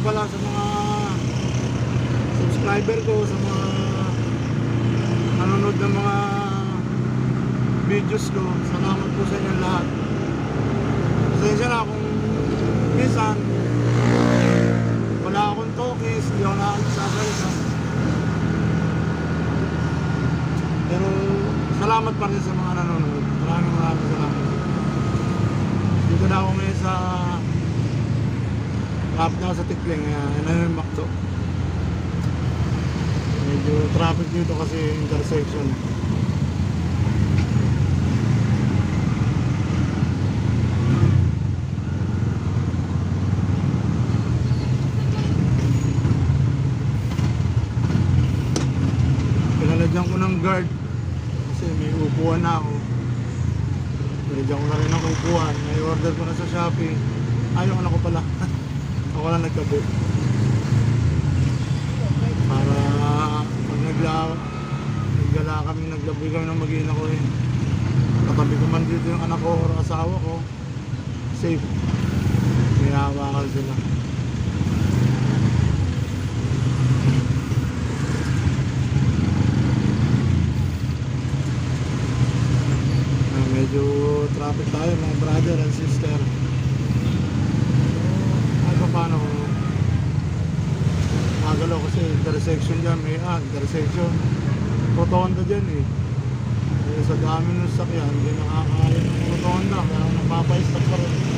pala sa mga subscriber ko, sa mga nanonood ng mga videos ko. Salamat po sa inyo lahat. Pasensya na kung minsan wala akong talkies, hindi ako nakakagsasalita. Pero salamat pa rin sa mga nanonood. Maraming maraming salamat. Dito na ako ngayon sa Lapit na ako sa Tikling, kaya nanimak to. Medyo traffic dito kasi intersection. Pinaladyan ko ng guard kasi may upuan na ako. Pinadyan ko na rin ng upuan. May order ko na sa Shopee. Ayaw ko na ko pala. ako lang nagkabook. Para pag nagla naggala kami, naglaboy kami ng mag-ina ko eh. Katabi ko man dito yung anak ko o asawa ko. Safe. May hawakan sila. Ah, medyo traffic tayo mga brother and sister. Pa paano magalaw kasi intersection dyan may ah, intersection. Rotonda dyan eh. Kaya sa dami ng sakyan, hindi nakakaya ng rotonda kaya napapa-stop pa rin.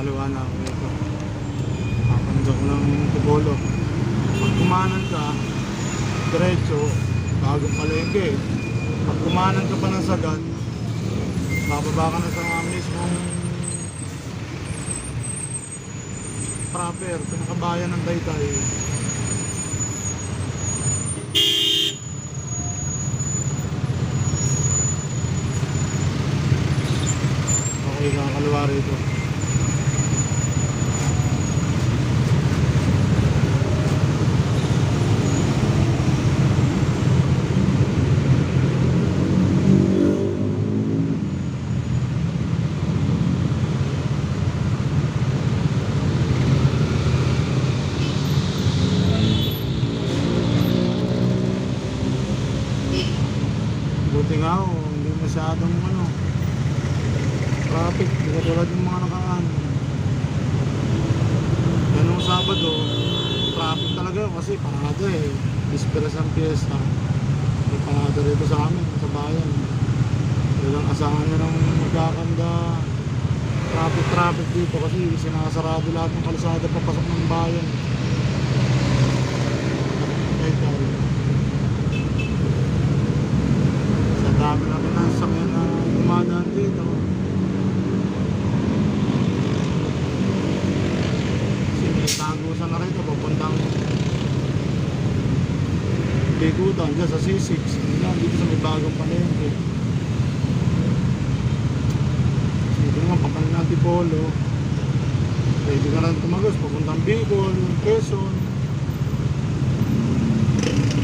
Kaliwa na ako ito. Papandag ko ng tibolo. Pag kumanan ka, diretso, bagong palengke. Pag kumanan ka pa ng sagad, bababa ka na sa mga mismong proper, pinakabayan ng Taytay. Nakakaliwa rito. Buti nga ako, hindi masyadong ano, traffic, hindi katulad yung mga nakaan. Yan nung Sabado, traffic talaga yun kasi parada eh. Bisperas ang piyesta. May parada rito sa amin, sa bayan. Talagang asahan nyo ng magkakanda traffic traffic dito kasi sinasarado lahat ng kalsada papasok ng bayan. Kahit tayo. Sa dami namin ng sakyan na dumadaan dito. Kasi tagusan na papuntang Bigutan, dyan sa C6. Yan, dito sa may bagong palengke. Dito naman, na Antipolo. Pwede ka lang tumagos, papuntang Bicol, Quezon.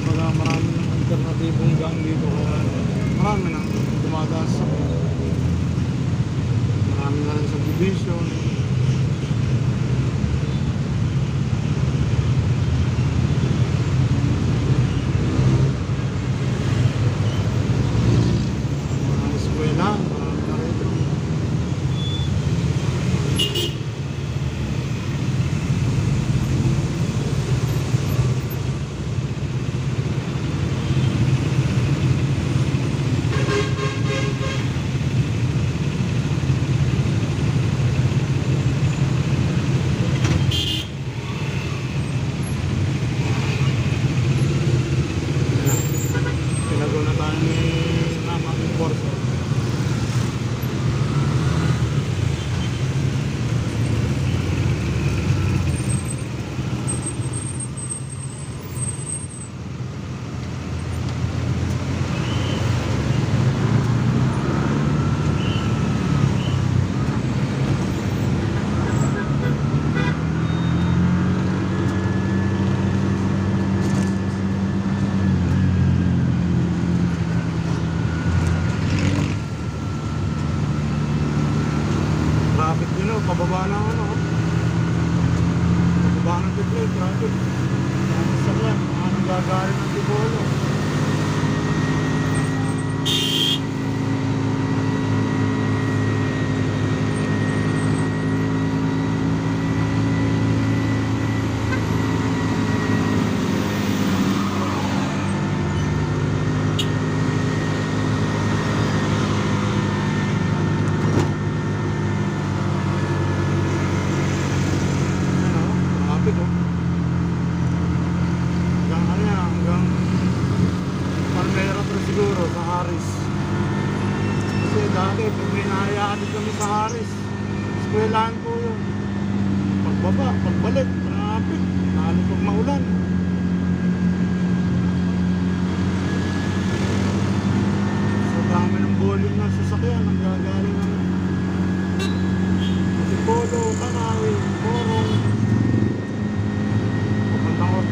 Wala maraming alternatibong gang dito kaya marami nang dumadaan sa marami na rin sa division বড় Baba na ano. Oh. Baba ng bigla. Grabe. Ano sa yan? Mga nagagari ng tibolo.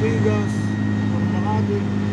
Papuntang Ortigas,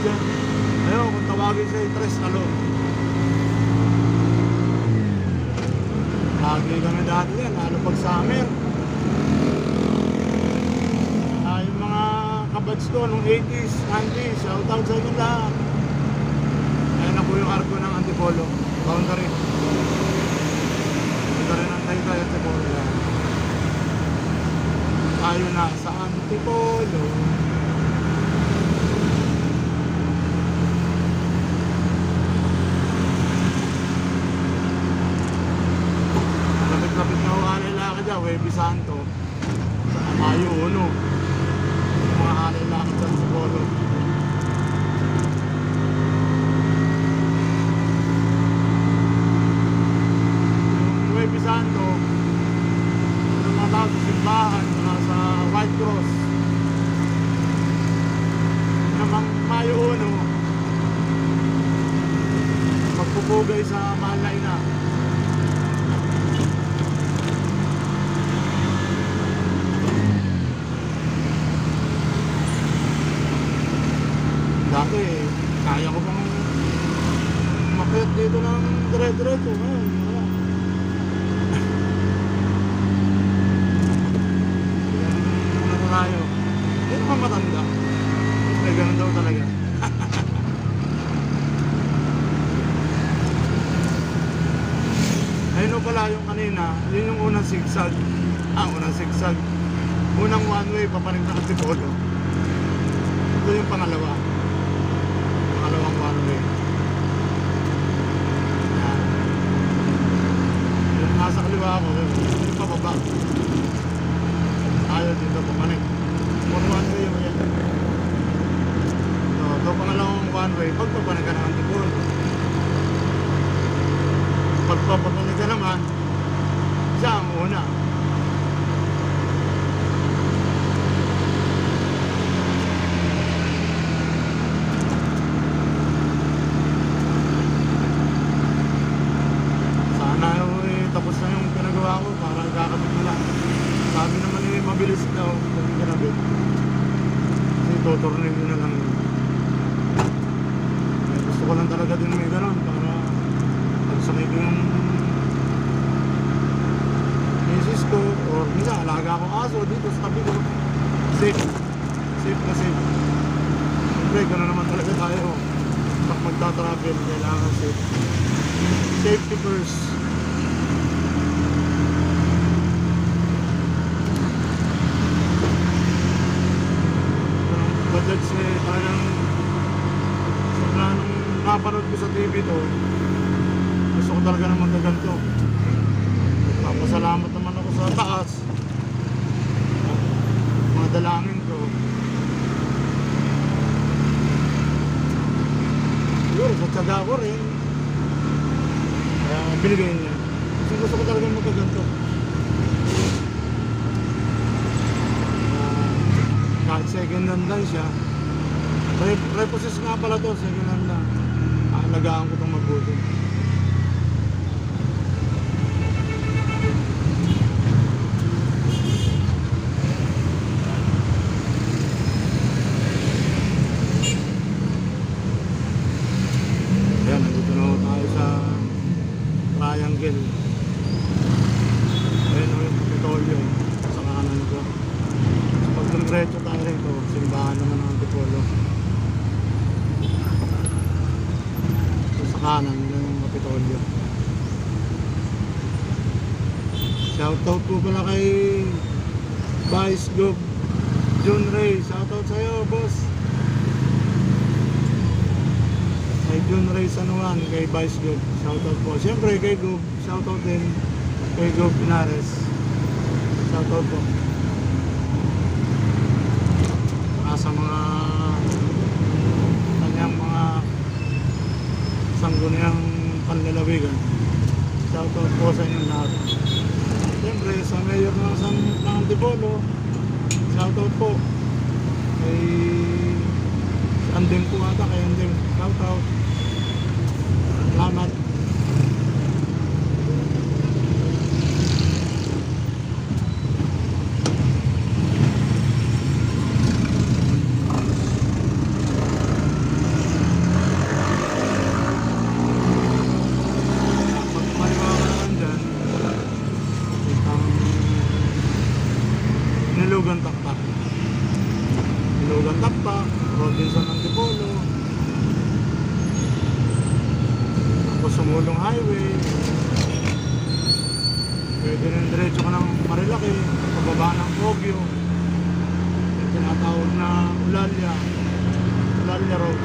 dyan. Ayun, kung tawagin sa Tres Alo. Lagi kami dati yan, lalo pag summer. Ah, yung mga kabads ko nung 80s, 90s, shout out sa inyo lahat. Ayan na po yung arko ng Antipolo, boundary. Ito rin ang Taytay Antipolo. Yan. Tayo na sa Antipolo. Lapit-lapit na dyan, Webe Santo. Sa Mayo Uno. Yung mga alay lakad sa Polo. Yung Webe Santo, yung mga tao sa simbahan, mga sa White Cross. Yung namang Mayo Uno, magpupugay sa mahal na ina. Dati, kaya ko pang umakyat dito ng dire-diretso. Ngayon, wala. Yan, ano tayo. Hindi naman matanda. May ganun. Ayun o pala yung kanina, yun yung unang sigsag. Ah, unang sigsag. Unang one way, papanig na kasi polo. Ito yung pangalawa. Pangalawang one way. Yan. Yung nasa kaliwa ako, yung pababa. Ayaw dito pumanik. One one way yung yan. So, ito pangalawang one way. Pag papanig ka ng antipolo. Pag papanig ka naman, siya ang una. Sana eh, tapos na yung pinagawa ko para kakabit na lang. Sabi naman eh, mabilis daw pag kinabit. Kasi tuturnin ko na lang yun. Eh, gusto ko lang talaga din may ganun para pagsakay ko yung misis ko or minsan alaga ko aso dito sa tabi ko. Safe. Safe na safe. Siyempre, gano'n naman talaga tayo. Pag magta-travel, kailangan safe. Safety first. Bajaj eh, talagang simula nung napanood ko sa TV to, gusto ko talaga ng magaganto. Papasalamat naman ako sa taas. Mga dalangin ko. Siguro, sa tsaga ko rin. Kaya binigay niya. Kasi gusto ko talaga magaganto. Ah, kahit second hand lang siya. Re repossess nga pala to, second hand lang. Aalagaan ko itong mabuti. Ayan, nandito na ho tayo sa triangle. Ayan o yung Kapitolyo sa kanan ko. So, pag nagretso tayo rito, simbahan naman ng Antipolo. So, sa kanan yun yung Kapitolyo. Shoutout po pala kay Vice Gov John Ray. Shoutout sa'yo, boss. kay Jun Ray San Juan, kay Vice Gov, shoutout po. Siyempre kay Gov, shoutout din kay Gov Pinares. Shoutout po. Sa mga kanyang mga sangguniang panlalawigan. Shoutout po sa inyong lahat. Siyempre sa mayor ng San ng Antipolo, shoutout po kay Andeng po ata kay Andeng. Shoutout. Salamat. Pag maliwa ka naman dyan, itang Nilugan Taktak. Nilugan Taktak, Robinson Antipolo, tapos Sumulong Highway, pwede rin diretso ka ng Marilaki, pababa ng Kogyo, yung tinatawag na Ulalia, Ulalia Road.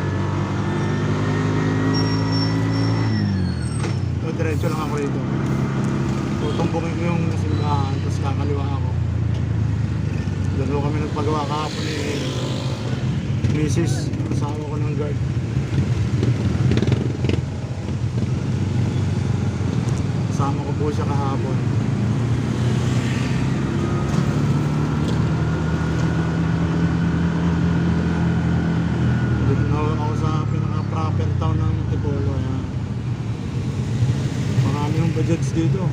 So, diretso lang ako rito. Tutumbungin ko yung simbahan, kakaliwa ako. Ho kami nagpagawa kahapon ni Mrs. Kasama ko ng guard. Kasama ko po siya kahapon. Dito na ako sa pinaka-proper town ng Tipolo. Marami yung budgets dito.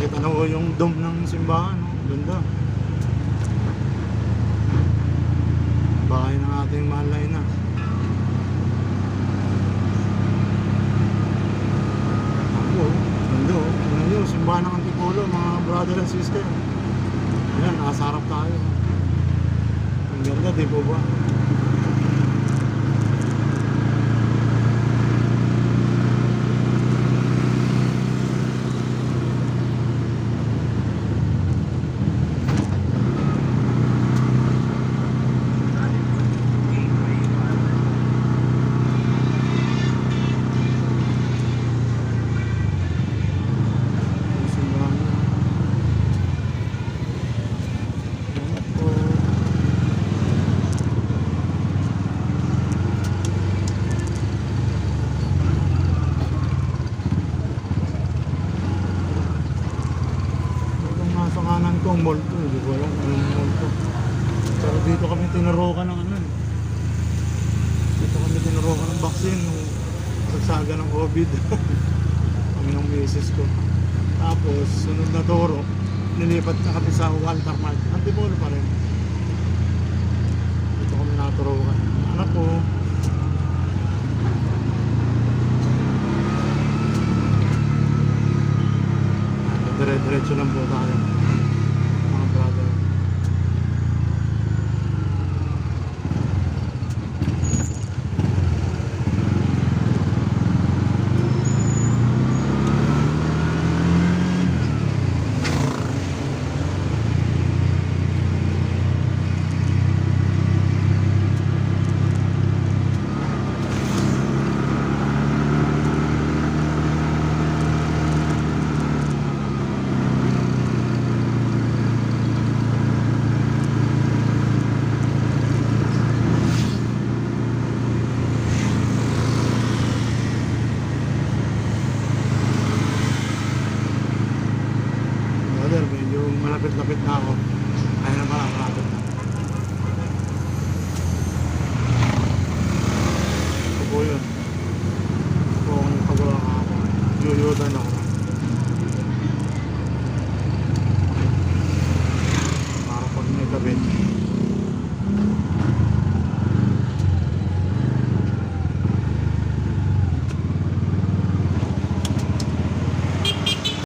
Ayun oh, yung dome ng simbahan. Ganda. Bahay ng ating malay na. Ako, oh. ganda oh. Tingnan nyo, simbahan ng Antipolo, mga brother and sister. Ayan, nasa harap tayo. Ang ganda, di po ba? To, hindi ko. Pero dito kami tinurukan ng ano eh. Dito kami tinurukan ng vaccine nung sagsaga ng COVID. kami ng misis ko. Tapos, sunod na turo, nilipat na kami sa Walter Mart. Antipolo pa rin. Dito kami naturukan. Anak ko, dire-diretso lang po tayo. Mga brother. Brother, medyo malapit-lapit na ako.